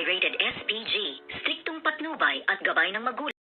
ay rated SPG, striktong patnubay at gabay ng magulang.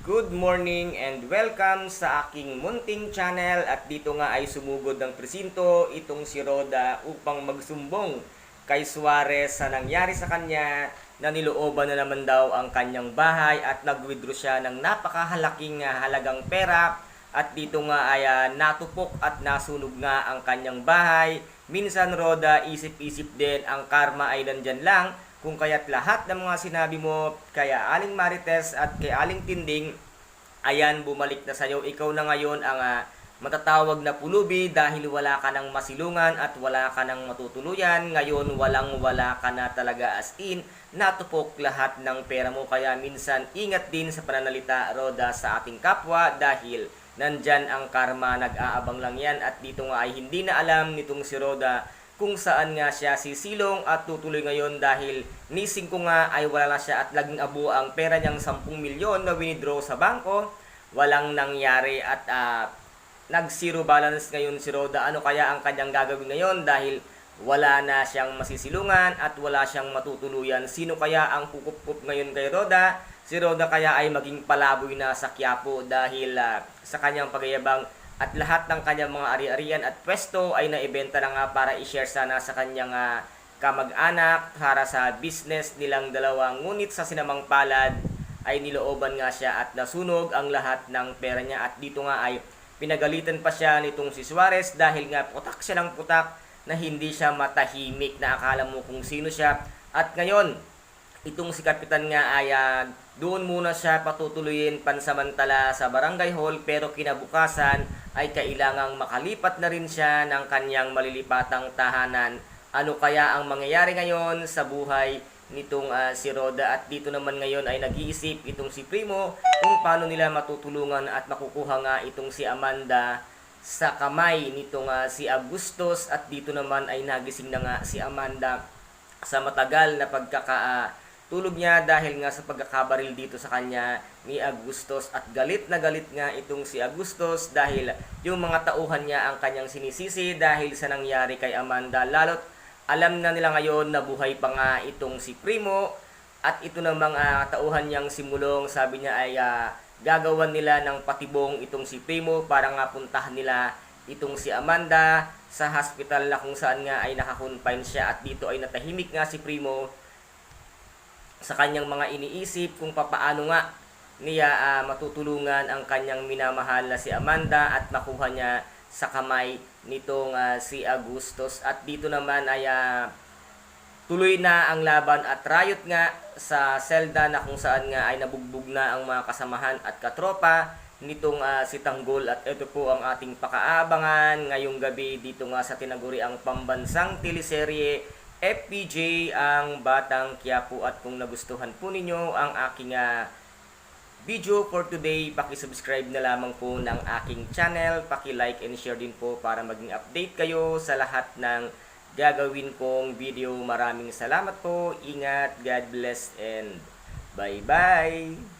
Good morning and welcome sa aking munting channel at dito nga ay sumugod ng presinto itong si Roda upang magsumbong kay Suarez sa nangyari sa kanya na nilooban na naman daw ang kanyang bahay at nag-withdraw siya ng napakahalaking ah, halagang pera at dito nga ay ah, natupok at nasunog nga ang kanyang bahay. Minsan Roda, isip-isip din ang karma ay nandyan lang kung kaya't lahat ng mga sinabi mo kaya Aling Marites at kay Aling Tinding, ayan, bumalik na sa'yo. Ikaw na ngayon ang ah, matatawag na pulubi dahil wala ka ng masilungan at wala ka ng matutuluyan. Ngayon, walang-wala ka na talaga as in. Natupok lahat ng pera mo. Kaya minsan, ingat din sa pananalita, Roda, sa ating kapwa dahil nandyan ang karma, nag-aabang lang yan. At dito nga ay hindi na alam nitong si Roda kung saan nga siya sisilong at tutuloy ngayon dahil nising ko nga ay wala na siya at laging abo ang pera niyang 10 milyon na winidraw sa bangko. Walang nangyari at ah, nag-zero balance ngayon si Roda. Ano kaya ang kanyang gagawin ngayon dahil wala na siyang masisilungan at wala siyang matutuluyan. Sino kaya ang kukup ngayon kay Roda? Si Roda kaya ay maging palaboy na sa Quiapo dahil ah, sa kanyang pagayabang at lahat ng kanyang mga ari-arian at pwesto ay naibenta na nga para i-share sana sa kanyang ah, kamag-anak para sa business nilang dalawa. Ngunit sa sinamang palad ay nilooban nga siya at nasunog ang lahat ng pera niya at dito nga ay pinagalitan pa siya nitong si Suarez dahil nga putak siya ng putak na hindi siya matahimik na akala mo kung sino siya at ngayon itong si Kapitan nga ay ah, doon muna siya patutuloyin pansamantala sa barangay hall pero kinabukasan ay kailangang makalipat na rin siya ng kanyang malilipatang tahanan. Ano kaya ang mangyayari ngayon sa buhay nitong ah, si Roda at dito naman ngayon ay nag-iisip itong si Primo kung paano nila matutulungan at makukuha nga itong si Amanda sa kamay nitong ah, si Agustos at dito naman ay nagising na nga si Amanda sa matagal na pagkaka tulog niya dahil nga sa pagkakabaril dito sa kanya ni Agustos at galit na galit nga itong si Agustos dahil yung mga tauhan niya ang kanyang sinisisi dahil sa nangyari kay Amanda. Lalo't alam na nila ngayon na buhay pa nga itong si Primo. At ito ng mga tauhan niyang simulong sabi niya ay ah, gagawan nila ng patibong itong si Primo para nga puntahan nila itong si Amanda sa hospital na kung saan nga ay nakakonfine siya at dito ay natahimik nga si Primo sa kanyang mga iniisip kung papaano nga niya ah, matutulungan ang kanyang minamahal na si Amanda at makuha niya sa kamay nitong ah, si Agustos. At dito naman ay ah, tuloy na ang laban at riot nga sa selda na kung saan nga ay nabugbog na ang mga kasamahan at katropa nitong ah, si Tanggol. At ito po ang ating pakaabangan ngayong gabi dito nga sa tinaguri ang pambansang teleserye FPJ ang Batang Quiapo at kung nagustuhan po ninyo ang aking ah, video for today, paki-subscribe na lamang po ng aking channel, paki-like and share din po para maging update kayo sa lahat ng gagawin kong video. Maraming salamat po, ingat, God bless and bye-bye!